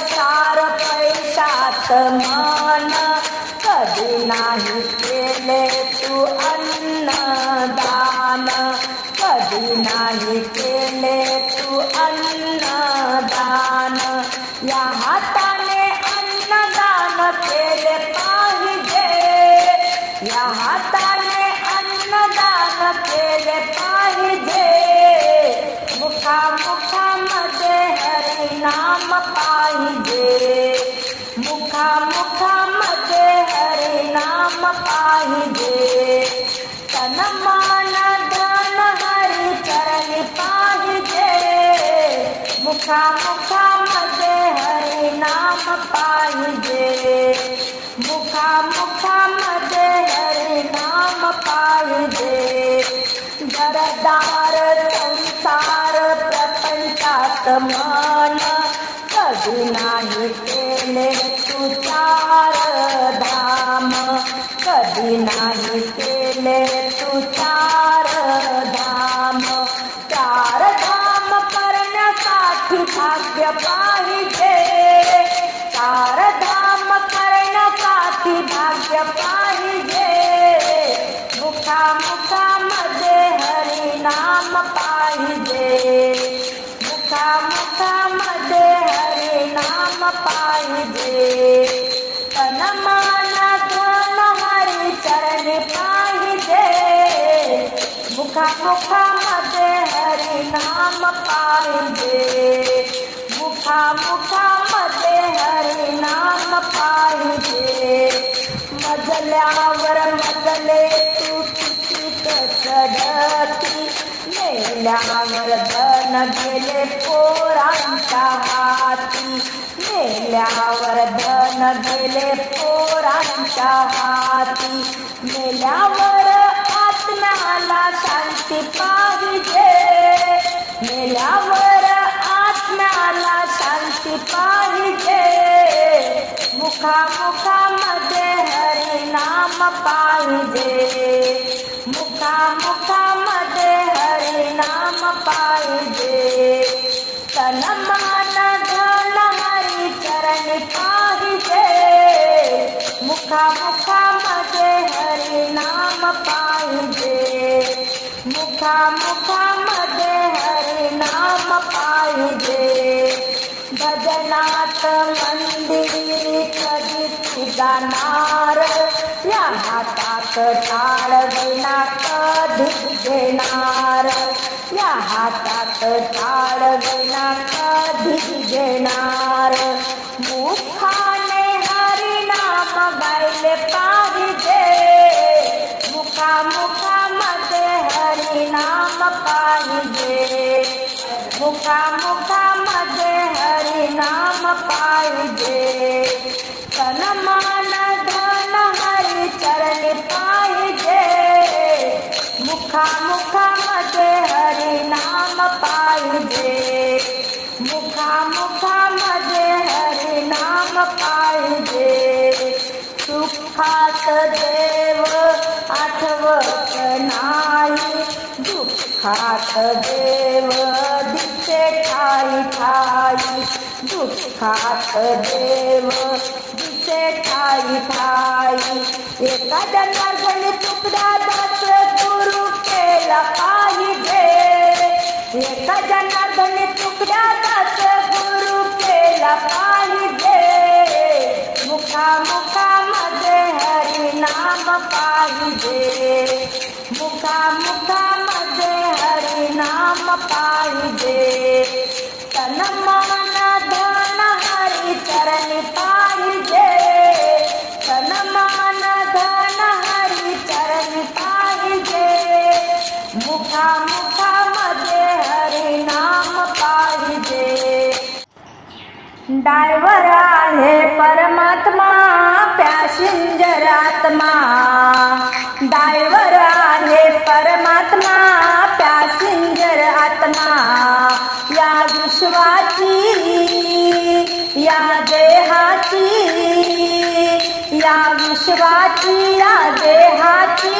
सार पैशात मन कधी नाही केले तू अन्नदान. कधी नाही केले तू अन्नदान. या हाताने अन्नदान केले पाहिजे. या हाताने तन मन धन हरी करणी पाहिजे मुखा मुखामध्ये हरिनाम पाहिजे मुखा मुखामध्ये हरिनाम पाहिजे घरदार संसार प्रपंचात मन कधी नाही केले तू चार धाम कधी नाही मुखामध्ये मुखामध्ये हरिनाम पाहिजे मुखा मुखामध्ये हरिनाम पाहिजे. मजल्यावर मजले तू कितीक चढती मेल्यावर धन गेले पोरांच्या हाती मेल्यावर धन गेले पोरांच्या हाती मेल्यावर आत्म्याला शांती पाहिजे. मेल्यावर आत्म्याला शांती पाहिजे. मुखा मुखामध्ये हरिनाम पाहिजे. मुखा मुखामध्ये हरिनाम पाहिजे. मुखा मुखामध्ये हरिनाम पाहिजे. भजनात मंदिरी कधी जाणार? या हातात टाळ विना कधी घेणार? या हातात टाळ विना कधी घेणार? मुखा मुखामध्ये हरिनाम पाहिजे तन मन धन हरी चरणी पाहिजे मुखा मुखामध्ये हरिनाम पाहिजे मुखा मुखामध्ये हरिनाम पाहिजे सुखात देव आठवत नाही दुःखात देव दिसे ठाई ठाई. दुःखात देव दिसे ठाई ठाई. एका जनार्दनी तुकडा दास गुरु केला पाहिजे. एका जनार्दनी तुकडा दास गुरु केला पाहिजे. मुखा मुखामध्ये हरिनाम पाहिजे. मुखा मुखामध्ये नाम पाहिजे तन मन धन हरी चरणी पाहिजे. तन मन धन हरी चरणी पाहिजे मुखा मुखामध्ये हरिनाम पाहिजे. डायव्हर आहे परमा विश्वाची या देहाची या विश्वाची या देहाची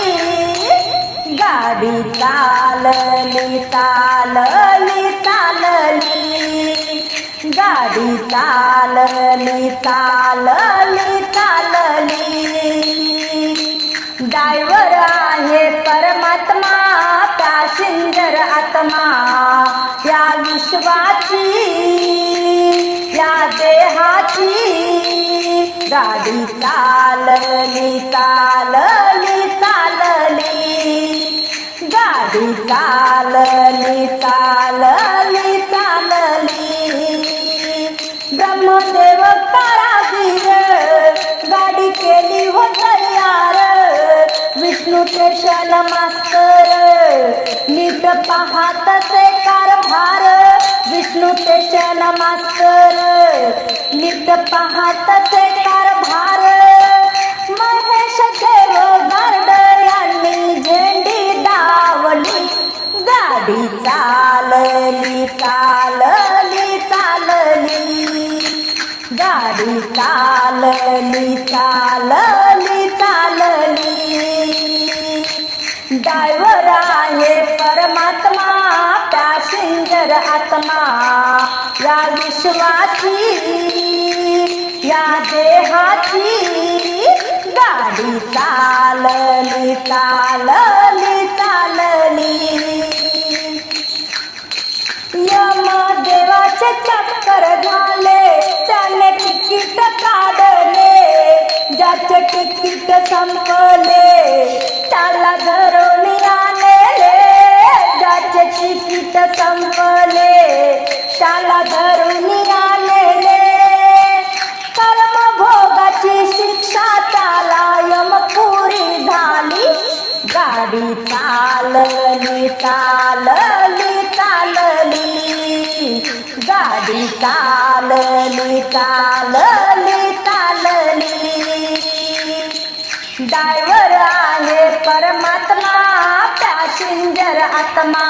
गाडी चालली चालली चालली गाडी चालली चालली चालली. डायव्हर विश्वाची या देहाची गाडी चालली चालली चालली. गाडी चालली चालली चालली. ब्रह्मदेव कारागीर गाडी केली हो तयार विष्णू ते मास्तर नीट पाहात से कारभार. विष्णू त्याच्या मास्तर नीट पाहत से कारभार महेश देव गार्ड यांनी झेंडी दावली गाडी चालली चालली चालली. गाडी चालली चालली चालली. डायव्हर आहे परमात्मा. पॅसेंजर आत्मा या विश्वाची या देहाची गाडी चालली चालली चालली. यम देवाचे चक्कर झाले त्याने तिकीट काढले. ज्याचे तिकीट संपले त्याला संपले शाला धरून आणले कर्म भोगाची शिक्षा त्याला यमपुरी झाली. गाडी चालली चालली चालली. गाडी चालली चालली चालली. डायव्हर आहे परमात्मा पॅसेंजर आत्मा.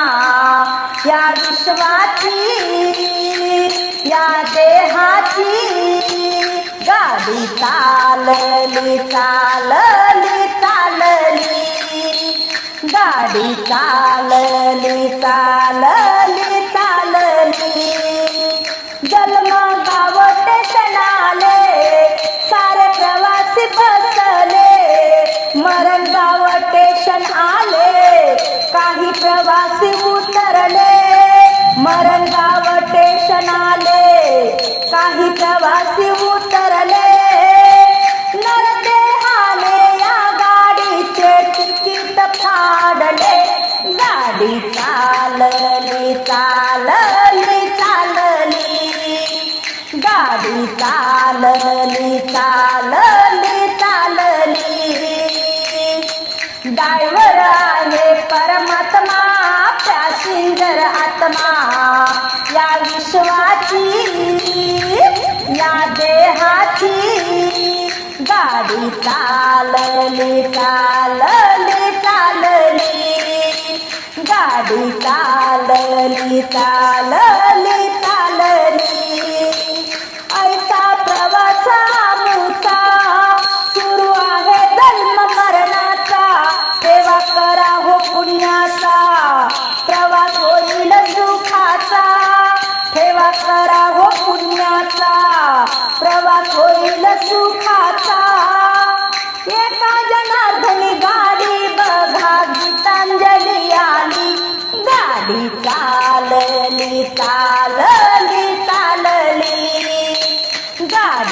या विश्वाची या देहाची गाडी चालली चालली चालली. गाडी चालली चालली चालली. जन्म गाव स्टेशन आले सारे प्रवासी बसले. मरण गाव स्टेशन आले काही प्रवासी मरणगाव स्टेशन आले काही प्रवासी उतरले. नरते आले या गाडीचे तिकीट फाडले. गाडी चालली चालली चालली. गाडी चालली चालली चालली. विश्वाची या देहाची गाडी चालली चालली चालली. गाडी चालली चालली.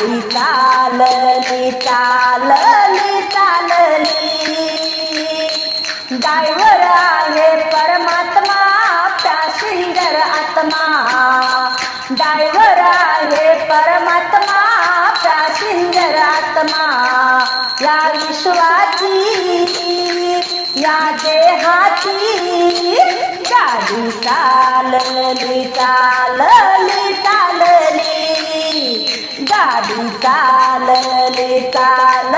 गाडी चालली चालली चालली. डायव्हर आहे परमात्मा पॅसेंजर आत्मा. डायव्हर आहे परमात्मा पॅसेंजर आत्मा. या विश्वाची या देहाची गाडी चालली चालली चालली. गाडी चालली चाल